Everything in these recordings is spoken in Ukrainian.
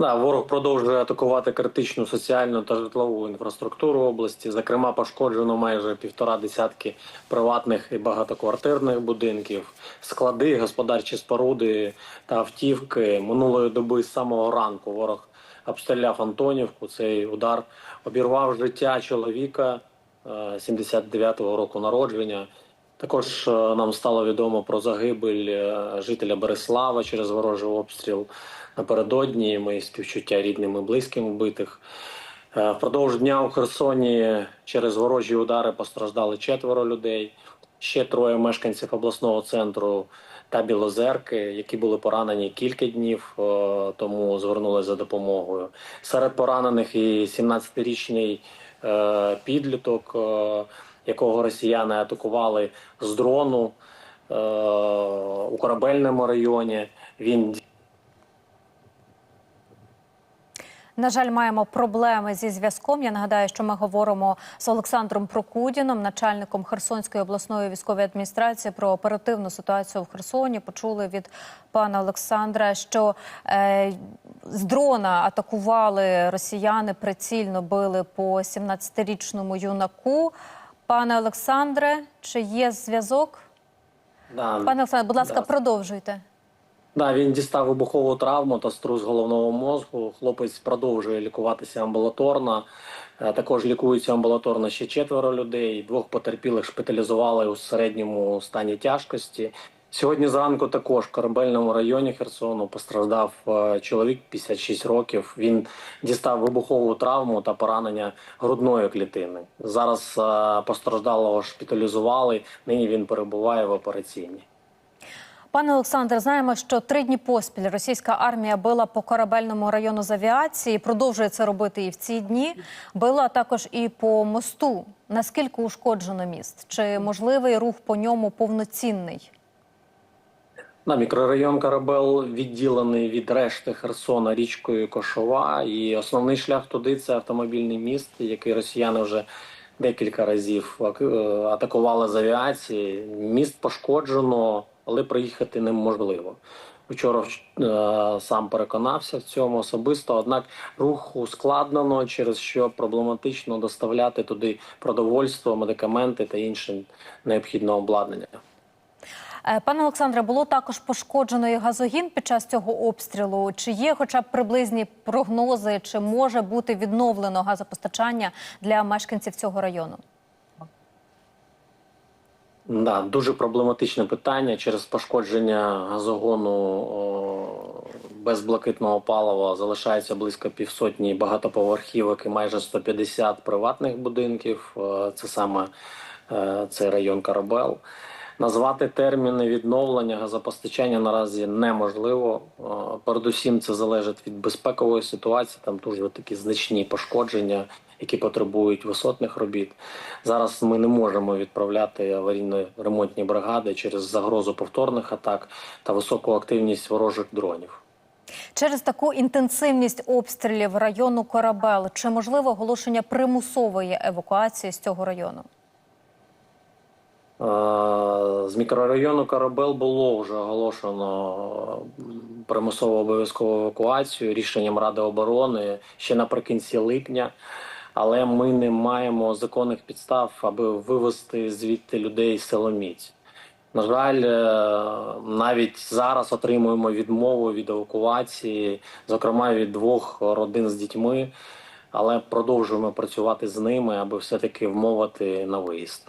Да, ворог продовжує атакувати критичну соціальну та житлову інфраструктуру області. Зокрема, пошкоджено майже півтора десятки приватних і багатоквартирних будинків, склади, господарчі споруди та автівки. Минулої доби з самого ранку ворог обстріляв Антонівку. Цей удар обірвав життя чоловіка е, 79-го року народження. Також е, нам стало відомо про загибель е, жителя Береслава через ворожий обстріл напередодні. Мої співчуття рідним і близьким вбитих. Е, Впродовж дня у Херсоні через ворожі удари постраждали четверо людей. Ще троє мешканців обласного центру та Білозерки, які були поранені кілька днів е, тому звернулися за допомогою. Серед поранених і 17-річний е, підліток, якого росіяни атакували з дрону у корабельному районі. Він На жаль, маємо проблеми зі зв'язком. Я нагадаю, що ми говоримо з Олександром Прокудіном, начальником Херсонської обласної військової адміністрації, про оперативну ситуацію в Херсоні. Почули від пана Олександра, що е, з дрона атакували росіяни, прицільно били по 17-річному юнаку. Пане Олександре, чи є зв'язок? да, Пане Олександре, будь ласка, да. продовжуйте. Да, він дістав вибухову травму та струс головного мозку. Хлопець продовжує лікуватися амбулаторно. Е, Також лікуються амбулаторно ще четверо людей. Двох потерпілих шпиталізували у середньому стані тяжкості. Сьогодні зранку також в корабельному районі Херсону постраждав е, чоловік 56 років. Він дістав вибухову травму та поранення грудної клітини. Зараз е, постраждалого шпиталізували. Нині він перебуває в операційній. Пане Олександр, знаємо, що три дні поспіль російська армія била по корабельному району з авіації. Продовжує це робити і в ці дні. Била також і по мосту. Наскільки ушкоджено міст? Чи можливий рух по ньому повноцінний? На мікрорайон Карабел відділений від решти Херсона річкою Кошова, і основний шлях туди це автомобільний міст, який росіяни вже декілька разів е, атакували з авіації. Міст пошкоджено, але проїхати неможливо. Вчора е, сам переконався в цьому особисто. Однак рух ускладнено, через що проблематично доставляти туди продовольство, медикаменти та інше необхідне обладнання. Е, Пане Олександре, було також пошкоджено і газогін під час цього обстрілу. Чи є хоча б приблизні прогнози, чи може бути відновлено газопостачання для мешканців цього району? Да, дуже проблематичне питання через пошкодження газогону о, без блакитного палива залишається близько півсотні багатоповерхівок і майже 150 приватних будинків. Це саме е, цей район Карабел. Назвати терміни відновлення газопостачання наразі неможливо. Передусім, це залежить від безпекової ситуації. Там дуже такі значні пошкодження, які потребують висотних робіт. Зараз ми не можемо відправляти аварійно-ремонтні бригади через загрозу повторних атак та високу активність ворожих дронів. Через таку інтенсивність обстрілів району Корабел, чи можливо оголошення примусової евакуації з цього району? Е, З мікрорайону Карабел було вже оголошено е, примусову обов'язкову евакуацію рішенням Ради оборони ще наприкінці липня. Але ми не маємо законних підстав, аби вивести звідти людей Силоміць. На жаль, е, навіть зараз отримуємо відмову від евакуації, зокрема від двох родин з дітьми, але продовжуємо працювати з ними, аби все-таки вмовити на виїзд.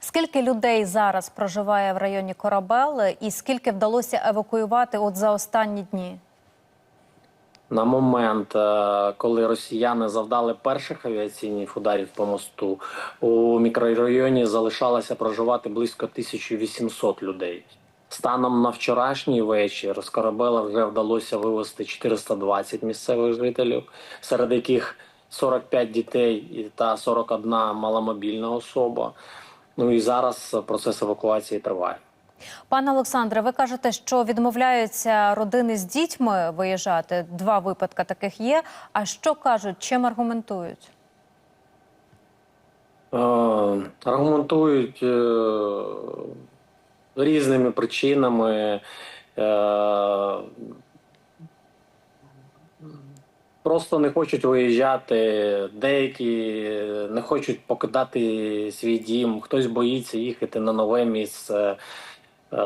Скільки людей зараз проживає в районі Корабел і скільки вдалося евакуювати от за останні дні? На момент, е, коли росіяни завдали перших авіаційних ударів по мосту, у мікрорайоні залишалося проживати близько 1800 людей. Станом на вчорашній вечір з корабела вже вдалося вивезти 420 місцевих жителів, серед яких 45 дітей та 41 маломобільна особа. Ну і зараз процес евакуації триває. Пане Олександре, ви кажете, що відмовляються родини з дітьми виїжджати. Два випадки таких є. А що кажуть, чим аргументують? Е, аргументують е, різними причинами. Е, просто не хочуть виїжджати. Деякі не хочуть покидати свій дім, хтось боїться їхати на нове місце. Е,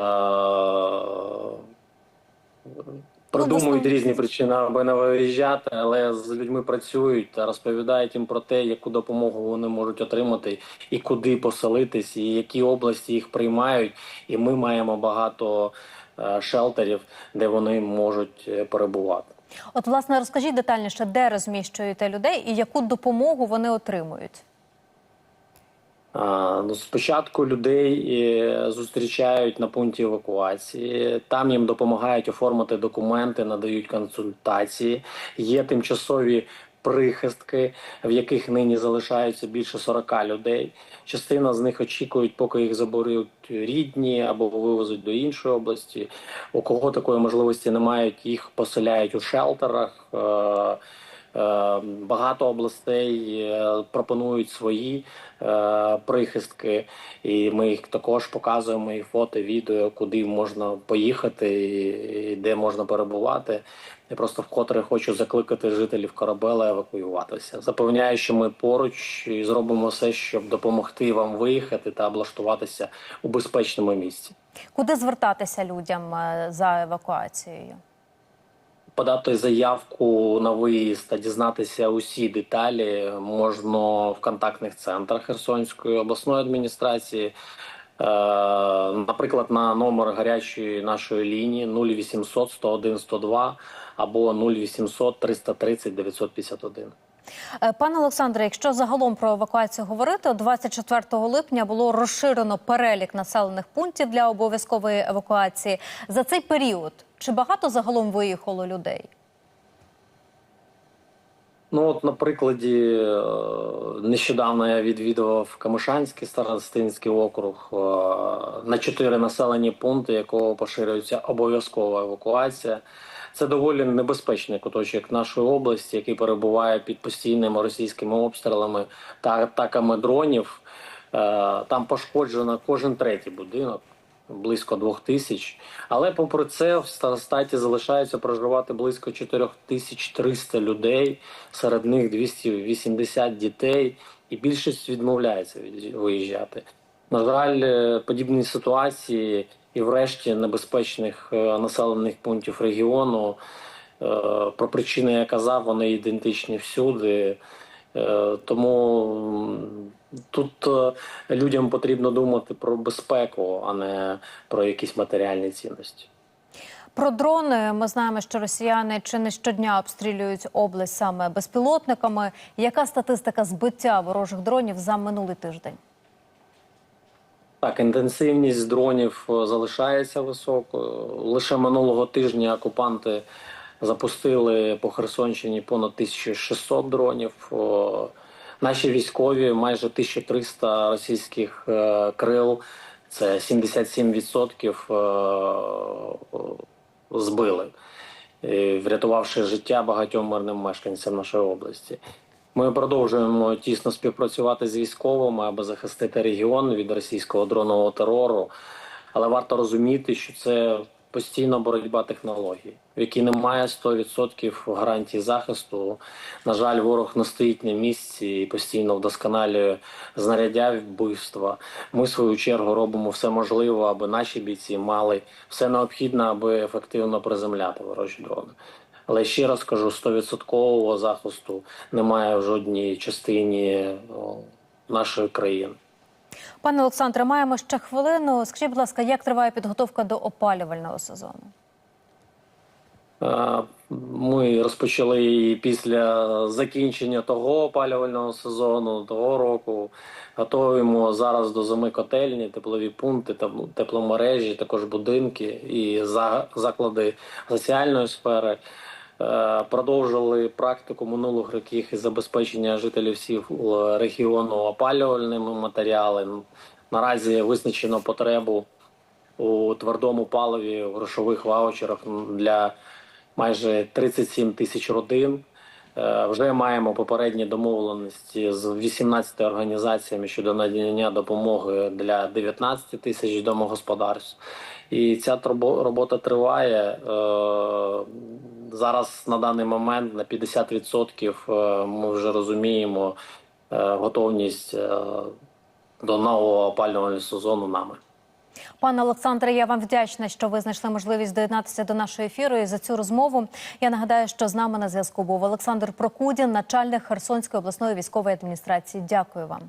Придумують різні причини, аби не виїжджати, але з людьми працюють та розповідають їм про те, яку допомогу вони можуть отримати, і куди поселитись, і які області їх приймають. І ми маємо багато е, шелтерів, де вони можуть е, перебувати. От, власне, розкажіть детальніше, де розміщуєте людей і яку допомогу вони отримують. Ну, спочатку людей е, зустрічають на пункті евакуації. Там їм допомагають оформити документи, надають консультації. Є тимчасові прихистки, в яких нині залишаються більше 40 людей. Частина з них очікують, поки їх заберуть рідні або вивезуть до іншої області. У кого такої можливості не мають, їх поселяють у шелтерах. Е, Е, Багато областей е, пропонують свої е, прихистки, і ми їх також показуємо і фото, відео, куди можна поїхати, і- і де можна перебувати. Я просто вкотре хочу закликати жителів Корабела евакуюватися. Запевняю, що ми поруч і зробимо все, щоб допомогти вам виїхати та облаштуватися у безпечному місці. Куди звертатися людям е, за евакуацією? Подати заявку на виїзд та дізнатися усі деталі можна в контактних центрах Херсонської обласної адміністрації. Е, Наприклад, на номер гарячої нашої лінії 0800 101 102 або 0800 330 951. Е, Пане Олександре, якщо загалом про евакуацію говорити, от 24 липня було розширено перелік населених пунктів для обов'язкової евакуації. За цей період чи багато загалом виїхало людей? Ну от на прикладі е, нещодавно я відвідував Камишанський старостинський округ е, на чотири населені пункти, якого поширюється обов'язкова евакуація. Це доволі небезпечний куточок нашої області, який перебуває під постійними російськими обстрілами та атаками дронів. Е, Там пошкоджено кожен третій будинок. Близько двох тисяч, але попри це в Старостаті залишається проживати близько 4300 людей, серед них 280 дітей, і більшість відмовляється від- виїжджати. На жаль, е, подібні ситуації і врешті небезпечних е, населених пунктів регіону, е, про причини я казав, вони ідентичні всюди. Тому тут е, людям потрібно думати про безпеку, а не про якісь матеріальні цінності. Про дрони ми знаємо, що росіяни чи не щодня обстрілюють область саме безпілотниками. Яка статистика збиття ворожих дронів за минулий тиждень? Так, інтенсивність дронів е, залишається високою. Лише минулого тижня окупанти запустили по Херсонщині понад 1600 дронів. Наші військові майже 1300 російських е, крил, це 77% е, збили, е, врятувавши життя багатьом мирним мешканцям нашої області. Ми продовжуємо тісно співпрацювати з військовими, аби захистити регіон від російського дронового терору. Але варто розуміти, що це постійна боротьба технологій, в якій немає 100% гарантій захисту. На жаль, ворог не стоїть на місці і постійно вдосконалює знаряддя вбивства. Ми, в свою чергу, робимо все можливе, аби наші бійці мали все необхідне, аби ефективно приземляти ворожі дрони. Але ще раз кажу, 100% захисту немає в жодній частині нашої країни. Пане Олександре, маємо ще хвилину. Скажіть, будь ласка, як триває підготовка до опалювального сезону? Е, Ми розпочали її після закінчення того опалювального сезону, того року. Готуємо зараз до зими котельні, теплові пункти, теп- тепломережі, також будинки і заклади соціальної сфери. Е, Продовжили практику минулих років із забезпечення жителів всіх е, регіону опалювальними матеріалами. Наразі визначено потребу у твердому паливі в грошових ваучерах для майже 37 тисяч родин. Е, Вже маємо попередні домовленості з 18 організаціями щодо надання допомоги для 19 тисяч домогосподарств. І ця робота триває е, зараз на даний момент на 50% е, ми вже розуміємо готовність до нового опалювального сезону нами. Пане Олександре, я вам вдячна, що ви знайшли можливість доєднатися до нашої ефіру і за цю розмову. Я нагадаю, що з нами на зв'язку був Олександр Прокудін, начальник Херсонської обласної військової адміністрації. Дякую вам.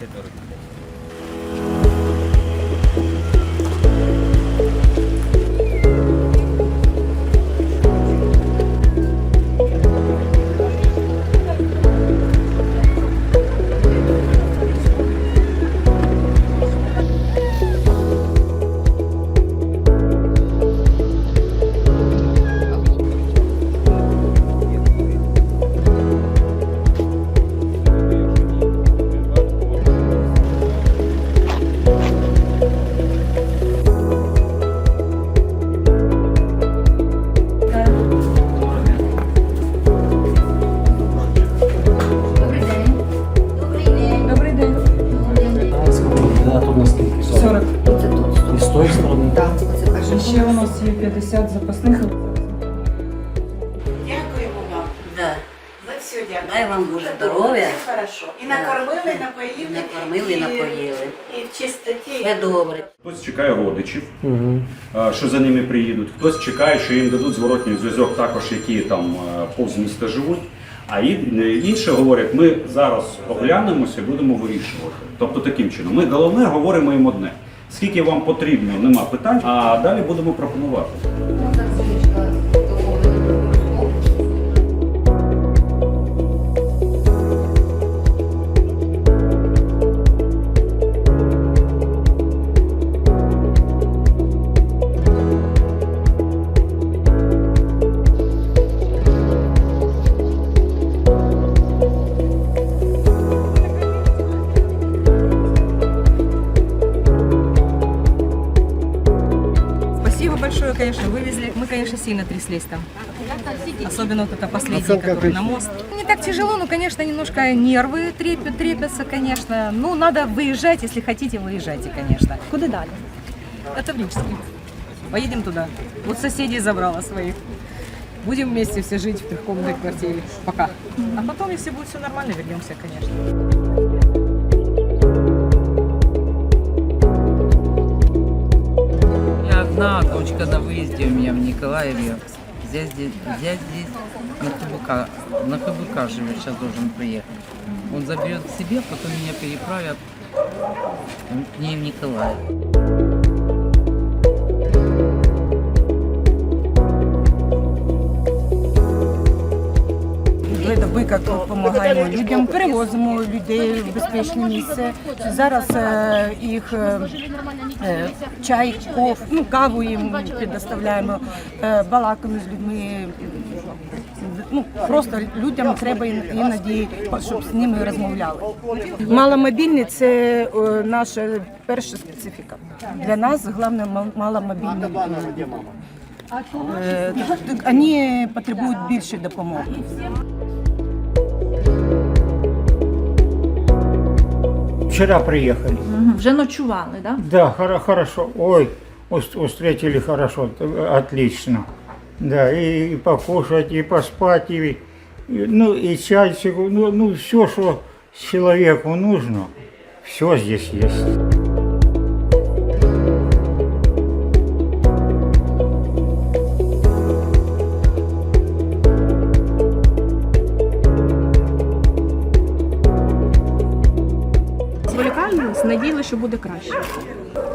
Четверо дітей. 50 запасних. Дякуємо вам Да. за все дякую. Дай вам Все здоров'я. Все хорошо. І Да. накормили, і напоїли. І накормили, і напоїли. І в чистоті. Все добре. Хтось чекає родичів, е, що за ними приїдуть. Хтось чекає, що їм дадуть зворотній зв'язок, також які там е, повз міста живуть. А ін- інші говорять, ми зараз оглянемося і будемо вирішувати. Тобто таким чином. Ми головне говоримо їм одне. Скільки вам потрібно, нема питань, а далі будемо пропонувати. Сильно тряслись там. Особенно вот это последний, который на мост. Не так тяжело, но, конечно, немножко нервы трепят, трепятся, конечно. Ну, надо выезжать, если хотите, выезжайте, конечно. Куда дали? Это в Рижский. Поедем туда. Вот соседей забрала своих. Будем вместе все жить в трехкомнатной квартире. Пока. А потом, если будет все нормально, вернемся, конечно. Одна дочка на выезде у меня в Николаеве. Здесь, здесь, я здесь на КБК, на КБК живет, сейчас должен приехать. Он заберет к себе, потом меня переправят к ней в Николаев. Ми як допомагаємо людям, перевозимо людей в безпечне місце. Зараз е, їх чай, коф, ну, каву їм предоставляємо, е, балакаємо з людьми. Ну, просто людям треба ін- іноді, щоб з ними розмовляли. Маломобільні це е, наша перша специфіка. Для нас головне ма- маломобільні. Е, Вони потребують більше допомоги. Вчера приехали. Вже ночували, так? Да? Да, хоро- хорошо. Ой, ус- встретили хорошо, т- отлично. Да, и, и покушать, и поспать, и, и, ну и чайчик, ну, ну все, что человеку нужно, все здесь есть. Зволікали, що буде краще.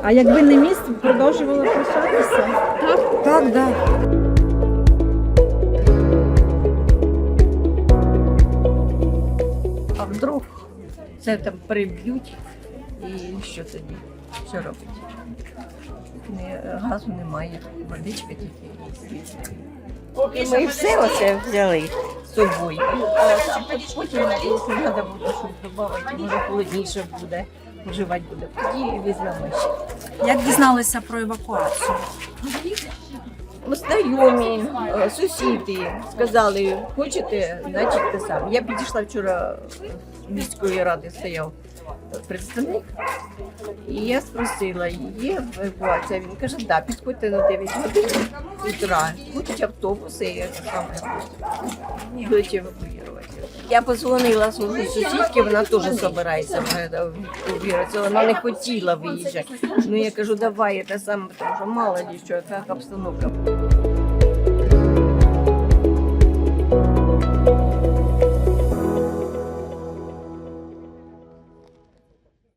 А якби не місць, продовжували прощатися? Так, так, да. А вдруг Це там приб'ють і що тоді? Що робить? Не, газу немає, водичка тільки. Поки ми все оце взяли з собою. А потім, якщо треба буде щось додати, може холодніше буде, вживати буде. Тоді візьмемо ще. Як дізналися про евакуацію? Знайомі, е, сусіди сказали, хочете, значить те саме. Я підійшла вчора міської ради, стояв представник, і я спросила, є евакуація? Він каже, да, підходьте на 9 годин утра, будуть автобуси, я саме будуть евакуювати. Я позвонила своїй сусідці, вона теж збирається вбиратися. вона не хотіла виїжджати. Ну я кажу, давай, це саме, тому що мало ли що, яка обстановка.